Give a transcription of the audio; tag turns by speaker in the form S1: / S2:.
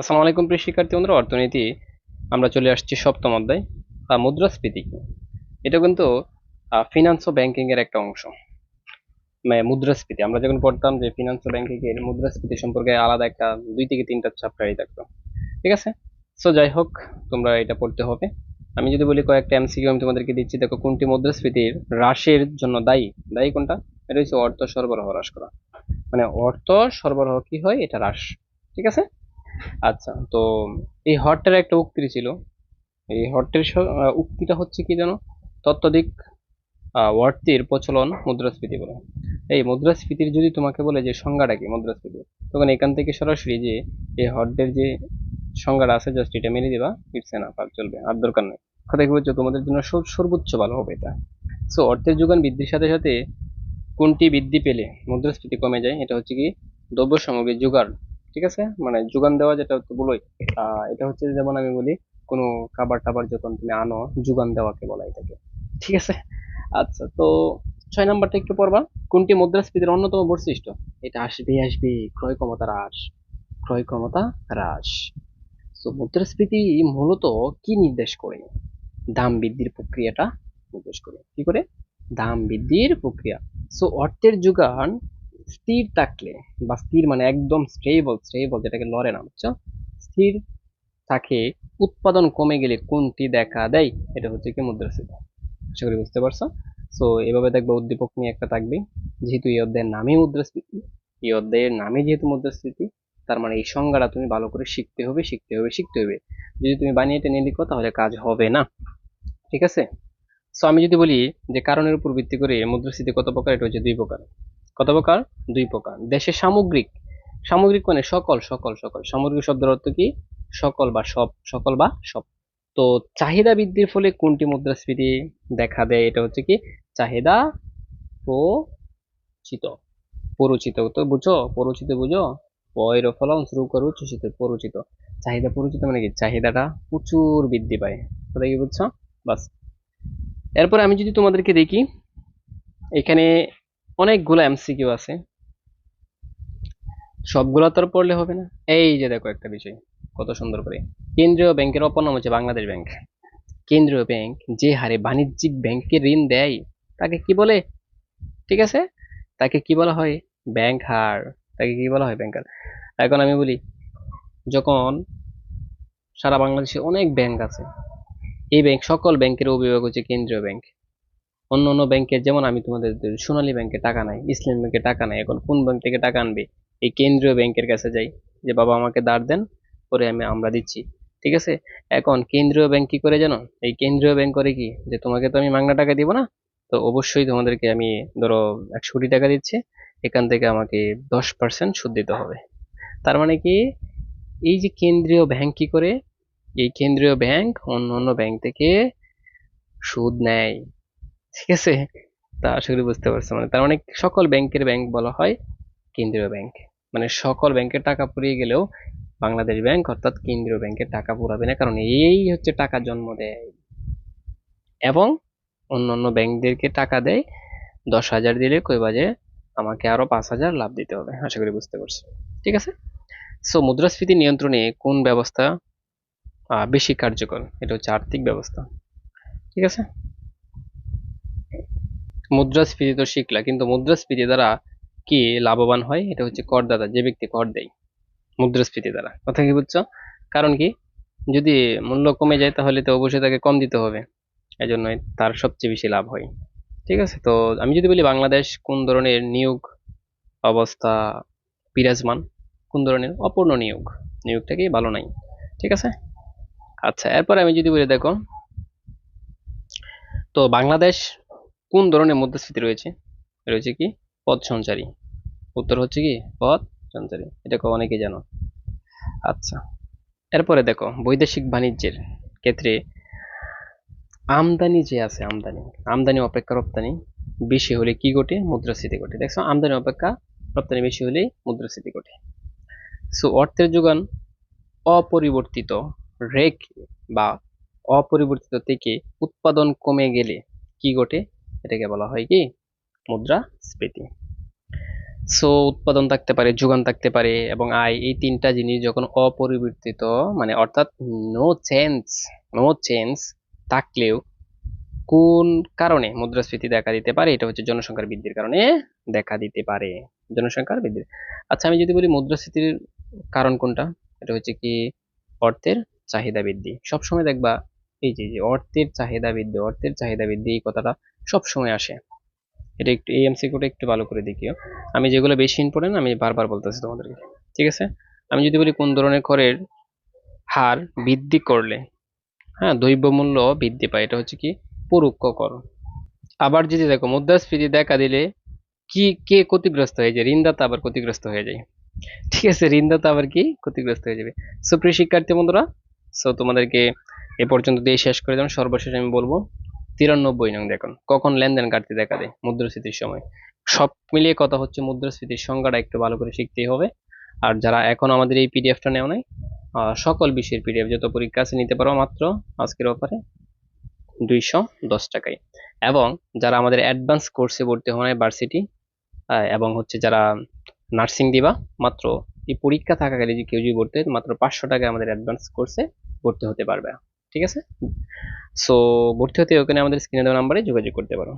S1: আসসালামু আলাইকুম প্রিয় শিক্ষার্থী বন্ধুরা, অর্থনীতি। আমরা চলে আসছি সপ্তম অধ্যায় মুদ্রাস্ফীতি? এটা কিন্তু ফিনান্স ও ব্যাংকিং এর একটা অংশ। মানে মুদ্রাস্ফীতি, আমরা যখন পড়তাম যে ফিনান্স ও ব্যাংকিং এর মুদ্রাস্ফীতি সম্পর্কে আলাদা একটা দুই থেকে তিনটা চ্যাপ্টারই থাকতো। ঠিক আছে? সো যাই হোক, তোমরা এটা পড়তে হবে। আমি যদি বলি কয়েকটা এমসিকিউ আমি তোমাদেরকে দিচ্ছি, দেখো কোনটি মুদ্রাস্ফীতির হ্রাসের জন্য দায়ী? দায়ী কোনটা? এটা হচ্ছে অর্থ সরবরাহ হ্রাস করা। মানে অর্থ সরবরাহ কি হয়? এটা হ্রাস। ঠিক আছে? আচ্ছা তো এই হরটার একটা উক্তি ছিল। এই আহ, উক্তিটা হচ্ছে কি জানো? তত্ত্বাধিক অর্থের প্রচলন মুদ্রাস্ফীতি বলে। এই মুদ্রাস্ফীতির যদি তোমাকে বলে যে সংজ্ঞাটা কি মুদ্রাস্ফীতি? তখন এখান থেকে সরাসরি যে এই হরদের যে সংজ্ঞাটা আছে জাস্ট এটা মেনে দিবা ইটস এনাফ আর চলবে আর দরকার নেই। কথা কি বলছো? তোমাদের জন্য সর্বোচ্চ ভালো হবে এটা। সো অর্থের যোগান বৃদ্ধির সাথে সাথে কোনটি বৃদ্ধি পেলে মুদ্রাস্ফীতি কমে যায়? এটা হচ্ছে কি দ্রব্য সামগ্রীর জোগাড় ঠিক আছে? মানে যোগান দেওয়া যেটা বলোই এটা হচ্ছে যেমন আমি বলি, কোনো খাবার টাবার যখন তুমি আনো, যোগান দেওয়াকে বলা এটাকে। ঠিক আছে? আচ্ছা তো ছয় নাম্বারটা একটু পড়বা। কোনটি মুদ্রাস্ফীতির অন্যতম বৈশিষ্ট্য? এটা আসবে আসবে, ক্রয় ক্ষমতা হ্রাস, ক্রয় ক্ষমতা হ্রাস। তো মুদ্রাস্ফীতি মূলত কি নির্দেশ করে? দাম বৃদ্ধির প্রক্রিয়াটা নির্দেশ করে। কি করে? দাম বৃদ্ধির প্রক্রিয়া। সো অর্থের যোগান স্থির থাকলে বা স্থির মানে একদম স্টেবল স্টেবল যেটাকে লড়ে না, বুঝছ? স্থির থাকে, উৎপাদন কমে গেলে কোনটি দেখা দেয়? এটা হচ্ছে কি মুদ্রাস্ফীতি। আশা করি বুঝতে পারছ? সো এভাবে দেখবে উদ্দীপক নিয়ে একটা থাকবে। যেহেতু এই অধ্যায়ের নামই মুদ্রাস্ফীতি, এই অধ্যায়ের নামই যেহেতু মুদ্রাস্ফীতি, তার মানে এই সংজ্ঞাটা তুমি ভালো করে শিখতে হবে শিখতে হবে শিখতে হবে। যদি তুমি বানিয়ে টেনে লিখো, তাহলে কাজ হবে না। ঠিক আছে? সো আমি যদি বলি যে কারণের উপর ভিত্তি করে মুদ্রাস্ফীতি কত প্রকার, এটা হচ্ছে দুই প্রকার। কত প্রকার? দুই প্রকার। দেশে সামগ্রিক। সামগ্রিক মানে সকল সকল সকল। সামগ্রিক শব্দের অর্থ কি? সকল বা সব, সকল বা সব। তো চাহিদা বৃদ্ধির ফলে কোনটি মুদ্রাস্ফীতি দেখা দেয়? এটা হচ্ছে কি? চাহিদা প্রচিত। পরিচিত তো বুঝো পরিচিত বুঝো? পয়ের ফলন শুরু করে উচ্ছ্বসিত পরিচিত চাহিদা পরিচিত মানে কি? চাহিদাটা প্রচুর বৃদ্ধি পায়। কথা কি বুঝছ? বাস। এরপর আমি যদি তোমাদেরকে দেখি, এখানে অনেকগুলো এমসিকিউ আছে। সবগুলো তো পড়লে হবে না। এই যে দেখো একটা বিষয়, কত সুন্দর করে। কেন্দ্রীয় ব্যাংকের অপর নাম হচ্ছে বাংলাদেশ ব্যাংক। কেন্দ্রীয় ব্যাংক যে হারে বাণিজ্যিক ব্যাংককে ঋণ দেয়, তাকে কি বলে? ঠিক আছে? তাকে কি বলা হয়? ব্যাংক হার। তাকে কি বলা হয়? ব্যাংক হার। এখন আমি বলি, যখন সারা বাংলাদেশে অনেক ব্যাংক আছে, এই ব্যাংক, সকল ব্যাংকের অভিভাবক হচ্ছে কেন্দ্রীয় ব্যাংক। অন্য অন্য ব্যাংকের যেমন আমি তোমাদের সোনালী ব্যাংকে টাকা নাই, ইসলাম ব্যাংকে টাকা নাই, এখন কোন ব্যাংক থেকে টাকা আনবে? এই কেন্দ্রীয় ব্যাংকের কাছে যাই, যে বাবা আমাকে দাঁড় দেন, পরে আমি আমরা দিচ্ছি, ঠিক আছে? এখন কেন্দ্রীয় ব্যাংক কি করে জানো? এই কেন্দ্রীয় ব্যাংক করে কি? যে তোমাকে তো আমি মাংনা টাকা দিব না? তো অবশ্যই তোমাদেরকে আমি ধরো একশো কোটি টাকা দিচ্ছি, এখান থেকে আমাকে দশ পার্সেন্ট সুদ দিতে হবে। তার মানে কি? এই যে কেন্দ্রীয় ব্যাংক কি করে? এই কেন্দ্রীয় ব্যাংক অন্য অন্য ব্যাংক থেকে সুদ নেয়। ঠিক আছে? তা আশা করি বুঝতে পারছ। মানে তার মানে সকল ব্যাংকের ব্যাংক বলা হয় কেন্দ্রীয় ব্যাংক। মানে সকল ব্যাংকের টাকা পুড়িয়ে গেলেও বাংলাদেশ ব্যাংক অর্থাৎ কেন্দ্রীয় ব্যাংকের টাকা পুরাবে না। কারণ এই হচ্ছে টাকা জন্ম দেয়। এবং অন্যান্য ব্যাংকদেরকে টাকা দেয়, দশ হাজার দিলে কই বাজে? আমাকে আরও পাঁচ হাজার লাভ দিতে হবে। আশা করি বুঝতে পারছ। ঠিক আছে? সো মুদ্রাস্ফীতি নিয়ন্ত্রণে কোন ব্যবস্থা বেশি কার্যকর? এটা হচ্ছে আর্থিক ব্যবস্থা। ঠিক আছে? মুদ্রাস্ফীতি তো শিখলা, কিন্তু মুদ্রাস্ফীতি দ্বারা কি লাভবান হয়? এটা হচ্ছে করদাতা যে ব্যক্তি কর দেয় মুদ্রাস্ফীতি দ্বারা। কথা কি বুঝছ? কারণ কি? যদি মূল্য কমে যায় তাহলে তো অবশ্যই তাকে কম দিতে হবে। এই জন্যই তার সবচেয়ে বেশি লাভ হয়। ঠিক আছে? তো আমি যদি বলি বাংলাদেশ কোন ধরনের নিয়োগ অবস্থা বিরাজমান? কোন ধরনের? অপূর্ণ নিয়োগ। নিয়োগটা কি ভালো নাই। ঠিক আছে? আচ্ছা এরপর আমি যদি বলি দেখো, তো বাংলাদেশ কোন ধরনের মুদ্রাস্ফীতি রয়েছে? রয়েছে কি? পথ সঞ্চারী। উত্তর হচ্ছে কি? পথ সঞ্চারী। এটা অনেকে জানো। আচ্ছা। এরপরে দেখো, বৈদেশিক বাণিজ্যের ক্ষেত্রে আমদানি যে আছে, আমদানি আমদানি অপেক্ষা রপ্তানি বেশি হলে কি ঘটে? মুদ্রাস্ফীতি ঘটে। দেখছ, আমদানি অপেক্ষা রপ্তানি বেশি হলে মুদ্রাস্ফীতি ঘটে। সো, অর্থের যোগান অপরিবর্তিত রেখে বা অপরিবর্তিত থেকে উৎপাদন কমে গেলে কি ঘটে? এটাকে বলা হয় কি? মুদ্রাস্ফীতি সো উৎপাদন থাকতে পারে, যোগান থাকতে পারে এবং আয়, এই তিনটা জিনিস যখন অপরিবর্তিত মানে অর্থাৎ নো চেঞ্জ নো চেঞ্জ থাকলেও কোন কারণে মুদ্রাস্ফীতি দেখা দিতে পারে? এটা হচ্ছে জনসংখ্যার বৃদ্ধির কারণে দেখা দিতে পারে। জনসংখ্যার বৃদ্ধি আচ্ছা আমি যদি বলি মুদ্রাস্ফীতির কারণ কোনটা? এটা হচ্ছে কি? অর্থের চাহিদা বৃদ্ধি। সবসময় দেখবা এই যে, অর্থের চাহিদা বৃদ্ধি, অর্থের চাহিদা বৃদ্ধি, এই কথাটা সবসময় আসে। এটা একটু, এই এমসিকিউটা একটু ভালো করে দেখিও। আমি যেগুলো বেশি ইম্পর্টেন্ট আমি বারবার বলতেছি তোমাদেরকে। ঠিক আছে? আমি যদি বলি কোন ধরনের করের হার বৃদ্ধি করলে হ্যাঁ দ্রব্যমূল্য বৃদ্ধি পায়, এটা হচ্ছে কি? পরোক্ষ কর। আবার যদি দেখো, মুদ্রাস্ফীতি দেখা দিলে কি, কে ক্ষতিগ্রস্ত হয়ে যায়? ঋণদাতা আবার ক্ষতিগ্রস্ত হয়ে যায়। ঠিক আছে, ঋণদাতা আবার কি? ক্ষতিগ্রস্ত হয়ে যাবে। সুপ্রিয় শিক্ষার্থী বন্ধুরা সো তোমাদেরকে এ পর্যন্ত দিয়ে শেষ করে দেবেন সর্বশেষ আমি বলব তিরানব্বই নং দেখুন। কখন লেনদেন ঘাটতি দেখা দেয়? মুদ্রাস্ফীতির সময়। সব মিলিয়ে কথা হচ্ছে মুদ্রাস্ফীতির সংজ্ঞাটা একটু ভালো করে শিখতেই হবে। আর যারা এখন আমাদের এই পিডিএফটা নেও নাই সকল বিষয়ের পিডিএফ যত পরীক্ষা আছে নিতে পারো মাত্র আজকের অফারে দুইশো দশ টাকায়। এবং যারা আমাদের অ্যাডভান্স কোর্সে ভর্তি হওয়া ভার্সিটি এবং হচ্ছে যারা নার্সিং দিবা, মাত্র এই পরীক্ষা থাকাকালে যে কেউ যদি ভর্তি হয়, মাত্র পাঁচশো টাকায় আমাদের অ্যাডভান্স কোর্সে ভর্তি হতে পারবে। ঠিক আছে? সো ভর্তি হতে ওখানে আমাদের স্ক্রিনে দেওয়া নাম্বারে যোগাযোগ করতে পারো।